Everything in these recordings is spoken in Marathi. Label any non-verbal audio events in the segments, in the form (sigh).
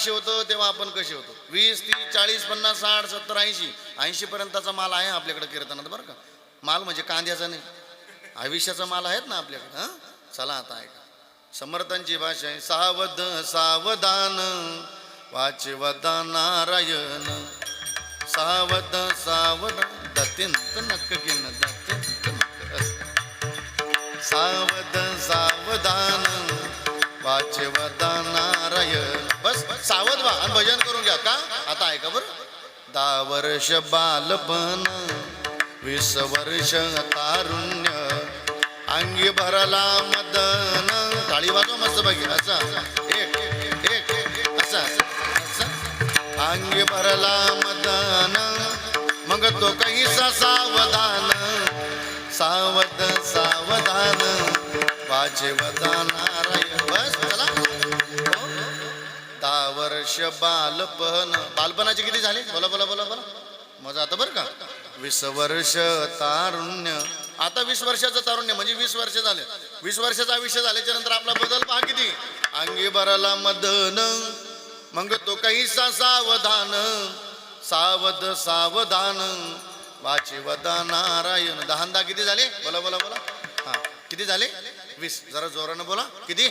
कसे होतं तेव्हा आपण कसे होतो. वीस तीस चाळीस पन्नास साठ सत्तर ऐंशी ऐंशी पर्यंतचा माल आहे आपल्याकडे कीर्तनात बरं का. माल म्हणजे कांद्याचा नाही. आयुष्याचा माल आहेत ना आपल्याकडे हां? चला आता ऐका. समर्थांची भाषा आहे सावध सावधान वाचवदा नारायण. सावध सावधान दत्यंत नक्क घेण दत्यंत नक्क सावध सावधान वाचवदा नारायण. बस सावध व्हा आणि भजन करून घ्या का? आता ऐका बरं. दहा वर्ष बालपण वीस वर्ष तारुण्य. अंगी भरला मदन. काळी वाजव मस्त बघी असा एक एक असा असा. अंगी भरला मदन. मग तो कैसा सावधान? सावध सावधान. दहा वर्ष बालपण. बालपणाचे किती झाले? बोला बोला बोला बोला. मजा आता बरं का? वीस वर्ष तारुण्य. आता वीस वर्षाचं तारुण्य म्हणजे वीस वर्ष झाले. वीस वर्षाचं आयुष्य झाल्याच्यानंतर आपला बदल पहा किती. अंगी भराला मदन. मग तो कैसा सावधान? सावध सावधान. वाचिवदा नारायण दहांदा किती झाले? बोला बोला बोला. हा किती झाले? वीस. जरा जोरानं बोला. किती?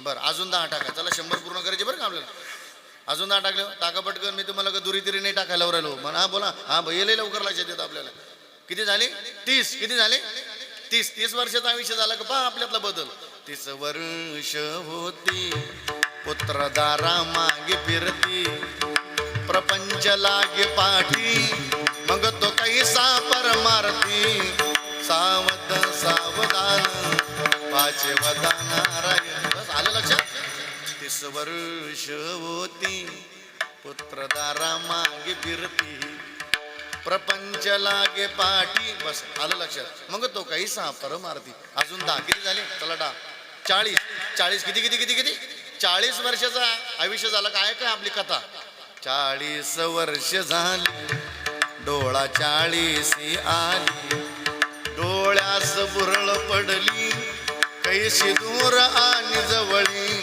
बरं अजून दहा टाका. चला शंभर पूर्ण करायचे बरं का आपल्याला? अजून दहा टाकले हो. टाका पटकन. मी तुम्हाला दुरी तिरी नाही टाकायला राहिलो. म्हणा हा बोला. हा भैयाला लवकर लक्षात येतं आपल्याला. किती झाले? तीस. किती झाले? तीस. तीस वर्षाचा आयुष्य झालं का? पहा आपल्यातला बदल. तीस वर्ष होती. पुत्रदारा मागे फिरती. प्रपंच लागे पाठी. मग तो कैसा परमारती मारती? सावधान देवता नारायण बस आलं लक्षात? तीस वर्ष होती. पुत्रदारा मागे फिरती. प्रपंच लागे पाठी. बस आलं लक्षात. मग तो काही सहा परमार्थी अजून दहा किती झाले? चला डा चाळीस. चाळीस किती किती किती किती? चाळीस वर्षाचा आयुष्य झालं काय काय आपली कथा? चाळीस वर्ष झाली. डोळा चाळीस आली. डोळ्यास बुरळ पडली. कैशी दूर आणि जवळी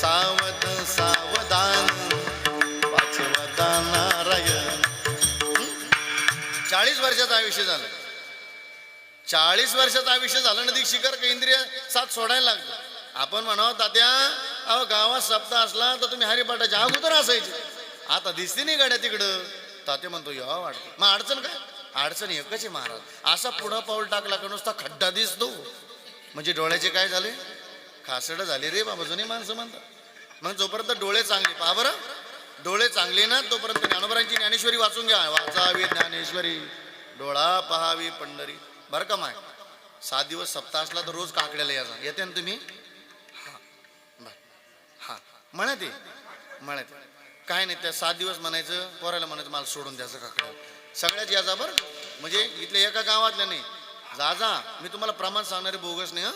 सावध सावधान पाचवता नारायण चाळीस वर्षाचं आयुष्य झालं. चाळीस वर्षाचं आयुष्य झालं नदी शिखर केंद्रीय साथ सोडायला लागलं. आपण म्हणावं तात्या अहो गावात सप्ताह असला तर तुम्ही हरिपाठाच्या अगोदर असायचे. आता दिसते नाही गाड्या तिकडं. तात्या म्हणतो या वाटतं मग अडचण काय? अडचण एकच आहे महाराज. असा पुढं पाऊल टाकला का नुसता खड्डा दिसतो. म्हणजे डोळ्याचे काय झाले? खासडं झाले रे बाबा जुनी माणसं म्हणतात. मग जोपर्यंत डोळे चांगले पहा बरं. डोळे चांगले ना तोपर्यंत ज्ञानोबरांची ज्ञानेश्वरी वाचून घ्या. वाचावी ज्ञानेश्वरी डोळा पहावी पंढरी. बरं का माय? सात दिवस सप्ताह असला तर रोज काकड्याला याचा येते ना तुम्ही? हां. बर. हां. म्हणत ते म्हणत काय नाही त्या सात दिवस म्हणायचं पोरायला म्हणायचं मला सोडून द्यायचं काकड्या. सगळ्याच याचा बरं. म्हणजे इथल्या एका गावातल्या नाही जा जा मी तुम्हाला प्रमाण सांगणारे बोगस नाही हं.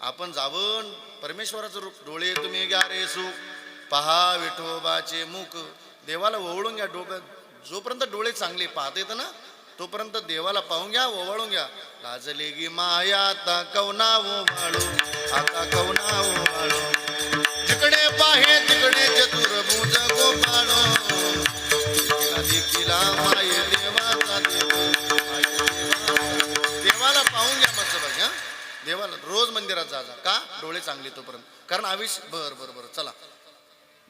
आपण जावं परमेश्वराचं रूप डोळे तुम्ही घ्या रे सुख. पहा विठोबाचे मुख. देवाला ओवळून घ्या डोक्यात जोपर्यंत डोळे चांगले पाहता येतं ना तोपर्यंत देवाला पाहून घ्या ओवाळून घ्या. लाजले गी माया आता कवना ओवाळू. आता कवना ओवाळू. जिकडे पाहे तिकडे चतुर्भुज गोपाळो. डोळे चांगले तोपर्यंत. कारण आयुष्य बर बर बर चला.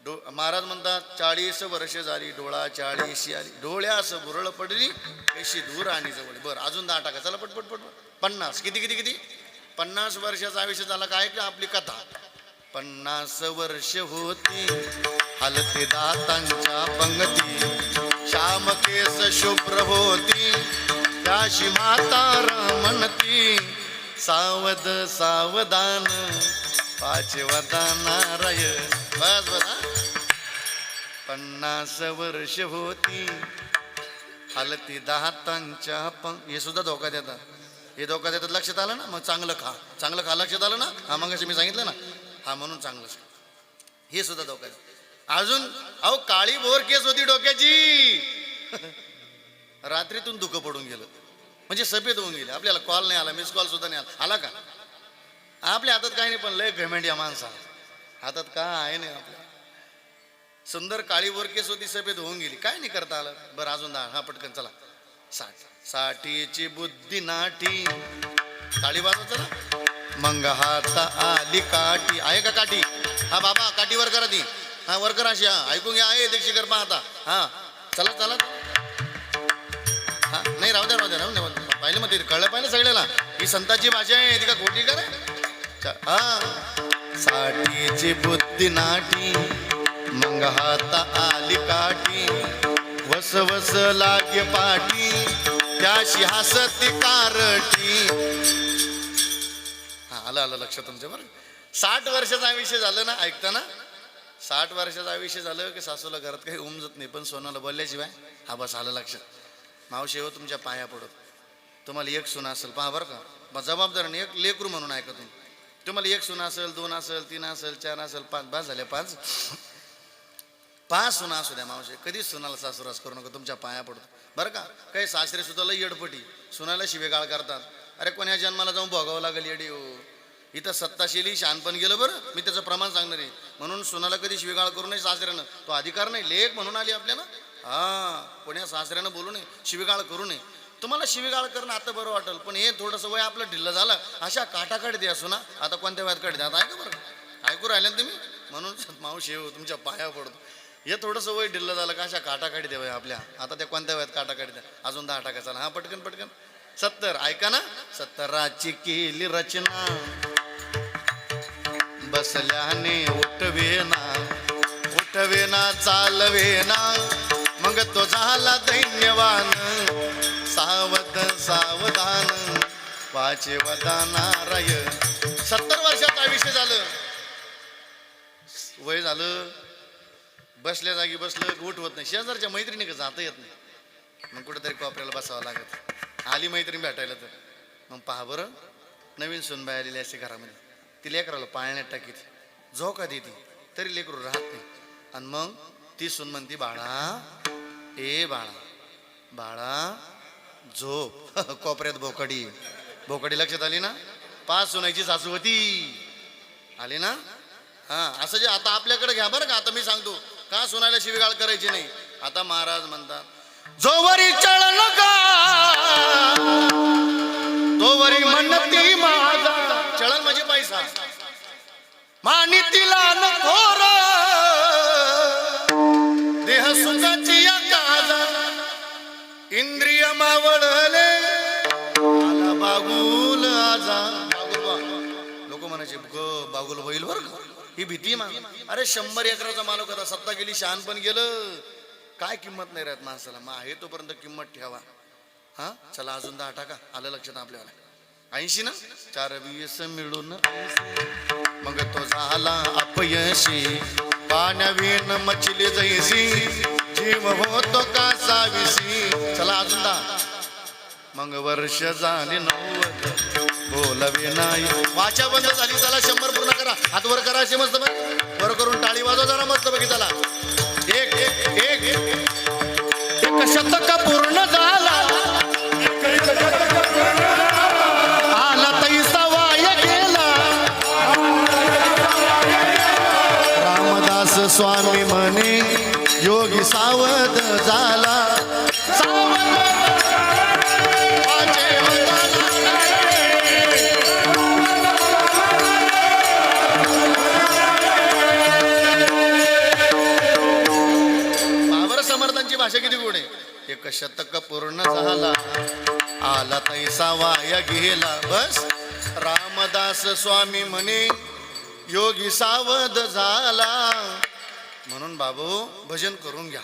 डो महाराज म्हणतात चाळीस वर्ष झाली डोळा चाळीशी आली डोळ्यास बुरळ पडली कशी दूर आणि जवळ. बर अजून दहा टाका. चला पटपट पट पन्नास. किती किती किती? पन्नास वर्षाचं आयुष्य झालं काय का आपली कथा. पन्नास वर्ष होती हलते दातांच्या पंगती. श्याम केस शुभ्र होती त्याशी माता म्हणती. सावध सावधान पाचवता नारायण बस बस पन्नास वर्ष होती. हलती दातांच्या पण हे सुद्धा धोका देतात हे धोका देतात लक्षात आलं ना? मग चांगलं खा. चांगलं खा. लक्षात आलं ना? हा मग मी सांगितलं ना? हा म्हणून चांगलं हे सुद्धा धोका देतात अजून अहो काळी बोर केस होती डोक्याची. (laughs) रात्रीतून दुखं पडून गेलं. म्हणजे सफेद होऊन गेले. आपल्याला कॉल नाही आला. मिस कॉल सुद्धा नाही आला. आला का? आपल्या हातात काही नाही पण लय घमेंड या माणसा हातात काय आहे नाही आपल्या. सुंदर काळी वर केस होती सफेद होऊन गेली. काय नाही करता आलं. बरं अजून दहा. हा पटकन चला. साठ. साठीची बुद्धी नाठी. काळी वाजव चला. मग हाता आली काठी. आहे का काठी? हा बाबा काठीवर करा ती. हा वर करा अशी हा. ऐकून घ्या आहे दीक्षिकर पाहता. हा. चला चला. हा नाही राहू द्या राहू द्या राहू द्या. पाहिलं मग ते. कळलं पाहिलं सगळ्याला. ही संताची भाषा आहे ती का खोटी करा साठीची बुद्धी नाटी मग हात आली काठी. वस वस लागे पाठी त्याशी हसती कारटी हा आलं आलं लक्ष तुमच्या बरं. साठ वर्षाचा विषय झालं ना ऐकताना साठ वर्षाचा आयुष्य झालं की सासूला घरात काही उमजत नाही पण सोनाला बोलल्याशिवाय हा बस आलं लक्षात. मावशी हो तुमच्या पाया पडत. तुम्हाला एक सुना असेल पहा बरं का. जबाबदार नाही एक लेकरू म्हणून ऐका तुम्ही. तुम्हाला एक सुना असेल दोन असेल तीन असेल चार असेल पाच पाच झाले पाच. पाच सुना असू द्या मावशी कधीच सुनाला सासुरास करू नका तुमच्या पाया पडतो. बरं का? काही सासरे सुद्धा लई येडपटी सुनाला शिवेगाळ करतात. अरे कोण्या जन्माला जाऊन भोगावं लागेल येडी हो. इथं सत्ताशीली शहाणपण गेलं बरं मी त्याचं प्रमाण सांगणार आहे. म्हणून सुनाला कधी शिवेगाळ करू नये सासऱ्यानं. तो अधिकार नाही लेख म्हणून आली आपल्याला. हा कोण्या सासऱ्यानं बोलू नये शिवेगाळ करू नये. तुम्हाला शिवीगाळ करणं आता बरं वाटेल पण हे थोडंसं वय आपलं ढिल्लं झालं अशा काटाकाठी द्या सुना. आता कोणत्या वयात काढ? द्या आता ऐका बरं. ऐकू राहिले ना तुम्ही? म्हणून (laughs) मावशी हो तुमच्या पाया पडतो. हे थोडंसं वय ढिल्लं झालं का अशा काटाकाठी द्यावं आपल्या. आता त्या कोणत्या वयात काटाकाठी द्या? अजून दहा टाका चाला. हा पटकन पटकन. सत्तर. ऐका ना. सत्तराची केली रचना. बसल्याने उठवेना. उठवेना चालवेना. मग तो झाला दैन्यवान सावध सावधान. वाचे वदानाराय सत्तर वर्षात आयुष्य झालं. वय झालं. बसल्या जागी बसलं उठवत नाही. शेजारच्या मैत्रिणी का जाता येत नाही. मग कुठेतरी कोपऱ्याला बसावं लागत. आली मैत्रीण भेटायला तर. मग पहा बरं. नवीन सुनबाई आलेली असते घरामध्ये. ती लेकराला पाळण्यात टाकीत. झोका देते. तरी लेकरू राहत नाही. आणि मग ती सुन म्हणती बाळा ए बाळा बाळा झोप. (laughs) कोपऱ्यात बोकडी. बोकडी लक्षात आली ना? पाच सुनायची सासू होती. आली ना? हा असं जे आता आपल्याकडे घ्या बरं का. आता मी सांगतो का सुनायला शिवीगाळ करायची नाही? आता महाराज म्हणतात जोवरी चळण का बागुल होईल बर ही भीती मा अरे शंभर एकराचा मालक होता सत्ता गेली शान पण गेलं. काय किंमत नाही राहत माणसाला. मग आहे तोपर्यंत किंमत ठेवा. हा? चला अजून दहा टाका. आलं लक्षात आपल्याला? ऐंशी ना? चार वीस मिळून मग तो झाला अपयशी. पाण्यावीन मचली जैसी. जीव होतो का साविसी चला अजून दहा. मग वर्ष झाली नव्वद. बोलवे नाही. वाचा बंद झाली चला शंभर पूर्ण असे मस्त बघ. वर करून टाळी वाजव जरा मस्त बघी चला एक एक एक. एक शतक पूर्ण झाला. आला तैसा वाय गेला. रामदास स्वामी म्हणे योगी सावध झाला. सावध भाषा किती गोड आहे? एक शतक पूर्ण झाला. आला तैसा वाया गेला. बस. रामदास स्वामी म्हणे योगी सावध झाला. म्हणून बाबू भजन करून घ्या.